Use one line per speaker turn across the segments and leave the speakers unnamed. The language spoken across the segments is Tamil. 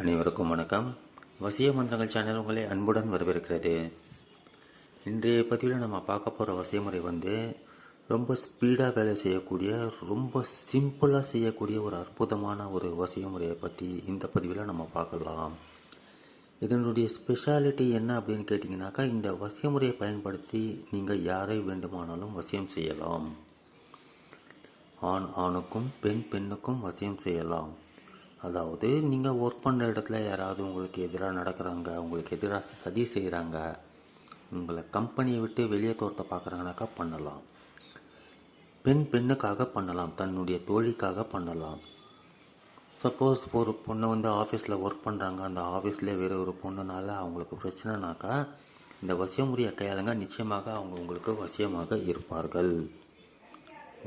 அனைவருக்கும் வணக்கம். வசிய மந்திரங்கள் சேனல் உங்களை அன்புடன் வரவேற்கிறது. இன்றைய பதிவில் நம்ம பார்க்க போகிற வசிய முறை வந்து ரொம்ப ஸ்பீடாக வேலை செய்யக்கூடிய ரொம்ப சிம்பிளாக செய்யக்கூடிய ஒரு அற்புதமான ஒரு வசிய முறையை பற்றி இந்த பதிவில் நம்ம பார்க்கலாம். இதனுடைய ஸ்பெஷாலிட்டி என்ன அப்படின்னு கேட்டிங்கனாக்கா இந்த வசிய முறையை பயன்படுத்தி நீங்கள் யாரை வேண்டுமானாலும் வசியம் செய்யலாம். ஆண் ஆணுக்கும் பெண் பெண்ணுக்கும் வசியம் செய்யலாம். அதாவது நீங்கள் ஒர்க் பண்ணுற இடத்துல யாராவது உங்களுக்கு எதிராக நடக்கிறாங்க உங்களுக்கு எதிராக சதி செய்கிறாங்க உங்களை கம்பெனியை விட்டு வெளியே தோர்த்த பார்க்குறாங்கனாக்கா பண்ணலாம். பெண் பெண்ணுக்காக பண்ணலாம் தன்னுடைய தோழிக்காக பண்ணலாம். சப்போஸ் ஒரு பொண்ணை வந்து ஆஃபீஸில் ஒர்க் பண்ணுறாங்க அந்த ஆஃபீஸில் வேறு ஒரு பொண்ணுனால அவங்களுக்கு பிரச்சனைனாக்கா இந்த வசியமுறையை கையாளுங்க நிச்சயமாக அவங்க உங்களுக்கு வசியமாக இருப்பார்கள்.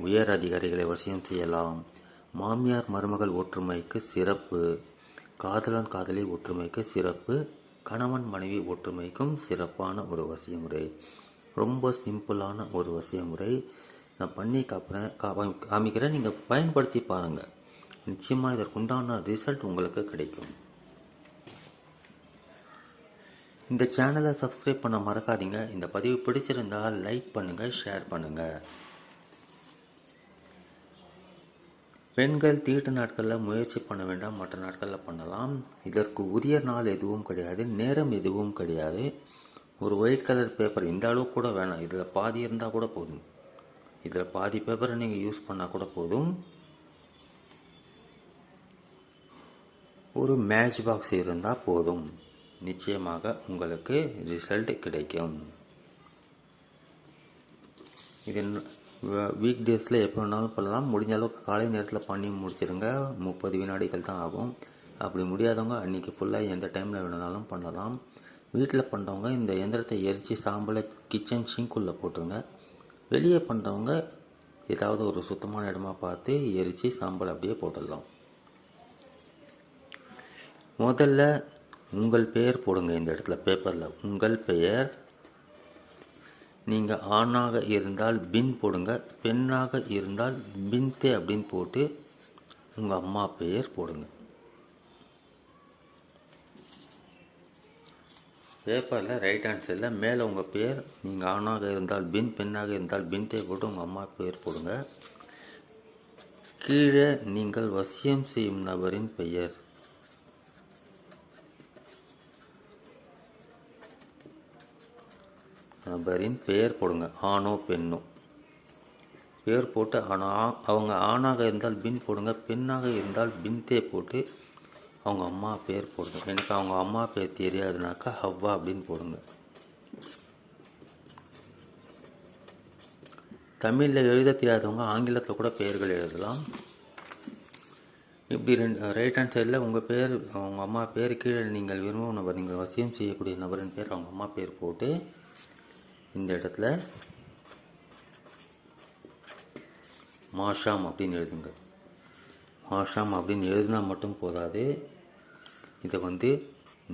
உயர் அதிகாரிகளை வசியம் செய்யலாம். மாமியார் மருமகள் ஒற்றுமைக்கு சிறப்பு காதலன் காதலி ஒற்றுமைக்கு சிறப்பு கணவன் மனைவி ஒற்றுமைக்கும் சிறப்பான ஒரு வசிய முறை ரொம்ப சிம்பிளான ஒரு வசிய முறை நான் பண்ணி காப்புறேன் காமிக்கிறேன். நீங்கள் பயன்படுத்தி பாருங்கள் நிச்சயமாக இதற்குண்டான ரிசல்ட் உங்களுக்கு கிடைக்கும். இந்த சேனலை சப்ஸ்கிரைப் பண்ண மறக்காதீங்க. இந்த பதிவு பிடிச்சிருந்தால் லைக் பண்ணுங்கள் ஷேர் பண்ணுங்கள் பெண்கள் தீட்டு நாட்களில் முயற்சி பண்ண வேண்டாம் மற்ற நாட்களில் பண்ணலாம். இதற்கு உரிய நாள் எதுவும் கிடையாது நேரம் எதுவும் கிடையாது. ஒரு ஒயிட் கலர் பேப்பர் இந்த அளவு கூட வேணாம். இதில் பாதி இருந்தால் கூட போதும். இதில் பாதி பேப்பரை நீங்கள் யூஸ் பண்ணால் கூட போதும். ஒரு மேட்ச் பாக்ஸ் இருந்தால் போதும். நிச்சயமாக உங்களுக்கு ரிசல்ட் கிடைக்கும். இது வீக் டேஸில் எப்போ வேணாலும் பண்ணலாம். முடிஞ்ச அளவுக்கு காலை நேரத்தில் பண்ணி முடிச்சிடுங்க முப்பது வினாடிகள் தான் ஆகும். அப்படி முடியாதவங்க அன்றைக்கி ஃபுல்லாக எந்த டைமில் வேணுனாலும் பண்ணலாம். வீட்டில் பண்ணுறவங்க இந்த எந்திரத்தை எரித்து சாம்பலை கிச்சன் சிங்க்குள்ளே போட்டுருங்க. வெளியே பண்ணுறவங்க ஏதாவது ஒரு சுத்தமான இடமா பார்த்து எரித்து சாம்பல் அப்படியே போட்டுடலாம். முதல்ல உங்கள் பெயர் போடுங்க இந்த இடத்துல பேப்பரில் உங்கள் பெயர் நீங்கள் ஆணாக இருந்தால் பின் போடுங்க பெண்ணாக இருந்தால் பின்தே அப்படின்னு போட்டு உங்கள் அம்மா பெயர் போடுங்க. பேப்பரில் ரைட் ஹேண்ட் சைடில் மேலே உங்கள் பேர் நீங்கள் ஆணாக இருந்தால் பின் பெண்ணாக இருந்தால் பின்தே போட்டு உங்கள் அம்மா பெயர் போடுங்க. கீழே நீங்கள் வசியம் செய்யும் நபரின் பெயர். நபரின் பெயர் போடுங்க. ஆணோ பெண்ணோ. பெயர் போட்டு ஆனால் அவங்க ஆணாக இருந்தால் பின் போடுங்க. பெண்ணாக இருந்தால் பின்தே போட்டு அவங்க அம்மா பேர் போடுங்க. எனக்கு அவங்க அம்மா பேர் தெரியாதுனாக்கா ஹவ்வா அப்படின்னு போடுங்க. தமிழில் எழுத தெரியாதவங்க ஆங்கிலத்தில் கூட பெயர்கள் எழுதலாம். இப்படி ரெண்டு ரைட் ஹேண்ட் சைடில் உங்கள் பேர் அவங்க அம்மா பேர் கீழே நீங்கள் விரும்பும் நபர் நீங்கள் வசியம் செய்யக்கூடிய நபரின் பேர் அவங்க அம்மா பேர் போட்டு இந்த இடத்துல மாஷாம் அப்படின்னு எழுதுங்க. மாஷாம் அப்படின்னு எழுதினா மட்டும் போதாது. இதை வந்து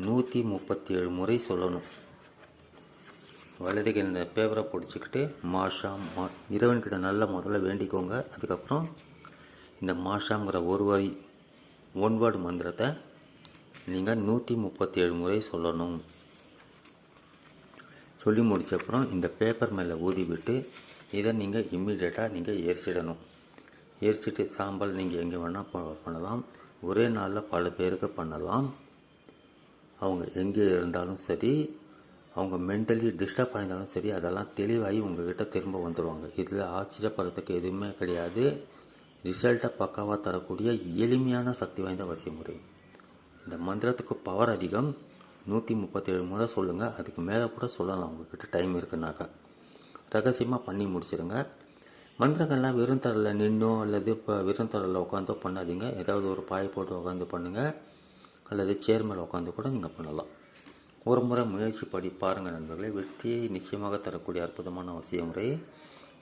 நூற்றி முப்பத்தி ஏழு முறை சொல்லணும். வலதுக்கு இந்த பேப்பரை பிடிச்சிக்கிட்டு மாஷாம் மா இறைவன்கிட்ட நல்லா முதல்ல வேண்டிக்கோங்க. அதுக்கப்புறம் இந்த மாஷாங்கிற ஒரு வரி ஒன் வேர்டு மந்திரத்தை நீங்கள் நூற்றி முப்பத்தி ஏழு முறை சொல்லணும். சொல்லி முடிச்ச அப்புறம் இந்த பேப்பர் மேலே ஊதி விட்டு இதை நீங்கள் இம்மிடியேட்டாக நீங்கள் எரிச்சிடணும் எரிச்சிட்டு சாம்பல் நீங்கள் எங்கே வேணால் பண்ணலாம். ஒரே நாளில் பல பேருக்கு பண்ணலாம். அவங்க எங்கே இருந்தாலும் சரி அவங்க மென்டலி டிஸ்டர்ப் ஆயிருந்தாலும் சரி அதெல்லாம் தெளிவாகி உங்கள்கிட்ட திரும்ப வந்துடுவாங்க இதில் ஆச்சரியப்படுறதுக்கு எதுவுமே கிடையாது. ரிசல்ட்டை பக்காவாக தரக்கூடிய எளிமையான சக்தி வாய்ந்த வசிய முறை இந்த மந்திரத்துக்கு பவர் அதிகம். நூற்றி முப்பத்தேழு முறை சொல்லுங்கள் அதுக்கு மேலே கூட சொல்லலாம். உங்கள்கிட்ட டைம் இருக்குனாக்கா. ரகசியமாக பண்ணி முடிச்சிடுங்க மந்திரங்கள்லாம் வெறும் தரலில் நின்னோ அல்லது இப்போ வெறும் தரலில் உட்காந்தோ பண்ணாதீங்க. ஏதாவது ஒரு பாய் போட்டு உட்காந்து பண்ணுங்கள் அல்லது சேர் மேலே உட்காந்து கூட நீங்கள் பண்ணலாம். ஒரு முறை முயற்சி படி பாருங்கள் நண்பர்களே. வெற்றியை நிச்சயமாக தரக்கூடிய அற்புதமான அவசிய முறை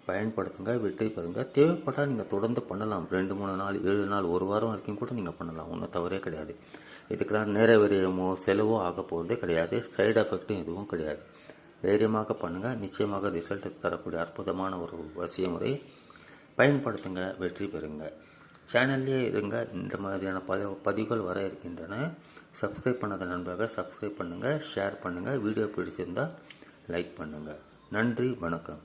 பயன்படுத்துங்க வெற்றி பெறுங்க. தேவைப்பட்டால் நீங்கள் தொடர்ந்து பண்ணலாம். ரெண்டு மூணு நாள் ஏழு நாள் ஒரு வாரம் வரைக்கும் கூட நீங்கள் பண்ணலாம். ஒன்றும் தவறே கிடையாது. இதுக்கெல்லாம் நேர விரயமோ செலவோ ஆக போகிறதே கிடையாது. சைடு எஃபெக்ட்டும் எதுவும் கிடையாது. தைரியமாக பண்ணுங்கள் நிச்சயமாக ரிசல்ட் தரக்கூடிய அற்புதமான ஒரு வசிய முறை பயன்படுத்துங்க வெற்றி பெறுங்க. சேனல்லே இருங்க. இந்த மாதிரியான பல பதிவுகள் வர இருக்கின்றன. சப்ஸ்கிரைப் பண்ணாத நண்பர்கள் சப்ஸ்கிரைப் பண்ணுங்கள் ஷேர் பண்ணுங்கள் வீடியோ பிடிச்சிருந்தால் லைக் பண்ணுங்கள் நன்றி வணக்கம்.